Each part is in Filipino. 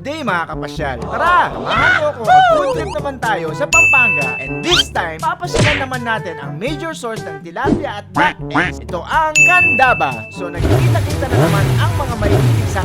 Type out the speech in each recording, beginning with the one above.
Good day mga kapasyal! Tara, samahan mo ako mag-food trip naman tayo sa Pampanga and this time, papasyalan naman natin ang major source ng tilapia at black eggs. Ito ang Candaba. So nagkikita-kita na naman ang mga mahilig sa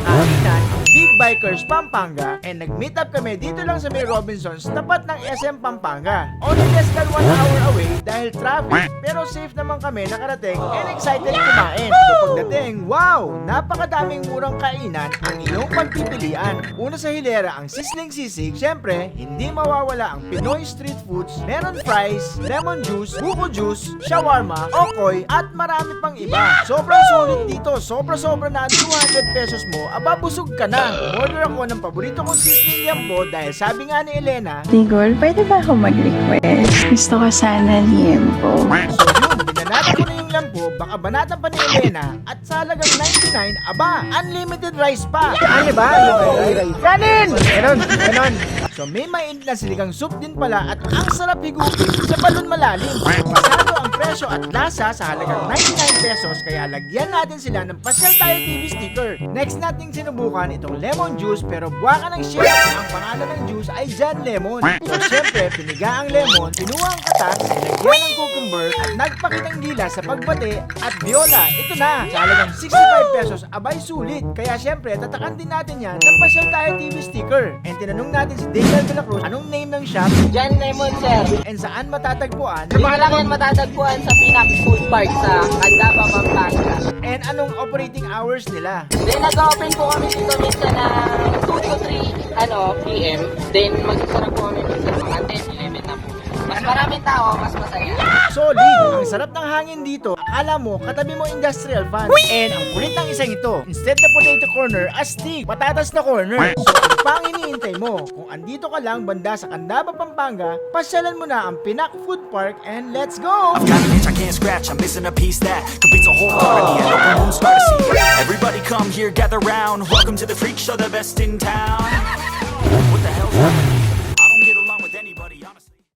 Bikers Pampanga and nag-meet up kami dito lang sa may Robinsons tapat ng SM Pampanga. Only less than 1 hour away dahil traffic pero safe naman kami nakarating and excited kumain. So pagdating, wow! Napakadaming murang kainan ang iyong pagpipilian. Una sa hilera ang sisling sisig, syempre hindi mawawala ang Pinoy street foods. Meron fries, lemon juice, buko juice, shawarma, okoy at marami pang iba. Sobrang sulit dito, sobra-sobra na ang 200 pesos mo, aba busog ka na. Order ako ng paborito kong sisling yambo dahil sabi nga ni Elena, Tigol, pwede ba ako mag-request? Gusto ko sana liempo. So yun, binanata ko na yung lampo, baka banatan pa ni Elena at sa halagang 99, aba, unlimited rice pa. Ano ba? Kanin! Ganon, ganon. So may mainit na siligang soup din pala at ang sarap higupin sa balon malalim. Pasado ang presyo at lasa sa halagang 99 pesos kaya lagyan natin sila ng Pasyal Tayo TV sticker. Next nating sinubukan itong lemon juice pero buwa ka ng shit. Ang pangalan ng juice ay John Lemon. So syempre, piniga ang lemon, pinuha ang katas, nilagyan ng cucumber at nagpakitang gila sa pagbate at viola. Ito na, sa halagang 65 pesos, abay sulit. Kaya syempre, tatakan din natin yan ng Pasyal Tayo TV sticker. And tinanong natin si Daniel de la Cruz, anong name ng shop John Lemon, sir. and saan matatagpuan lang yan matatagpuan sa Pinak Food Park sa Candaba, Pampanga. and anong operating hours nila. Then, nag-open po kami dito minsan na 2 to 3 ano, PM. Then, magsasarap po kami minsan mga 10, 11 na po. Mas maraming tao, mas masaya. Solid! Ang sarap ng hangin dito. Akala mo, katabi mo industrial fan. And ang kulit ng isang ito, instead na potato corner, astig, patatas na corner. So, ano pa ang iniintay mo? Kung andito ka lang banda sa Candaba, Pampanga, pasyalan mo na ang Pinak Food Park and let's go! I've got an itch I can't scratch, I'm missing a piece that completes a whole part of me. An open wound scar to see. Everybody come here, gather round. Welcome to the freak show, the best in town. What the hell's happening?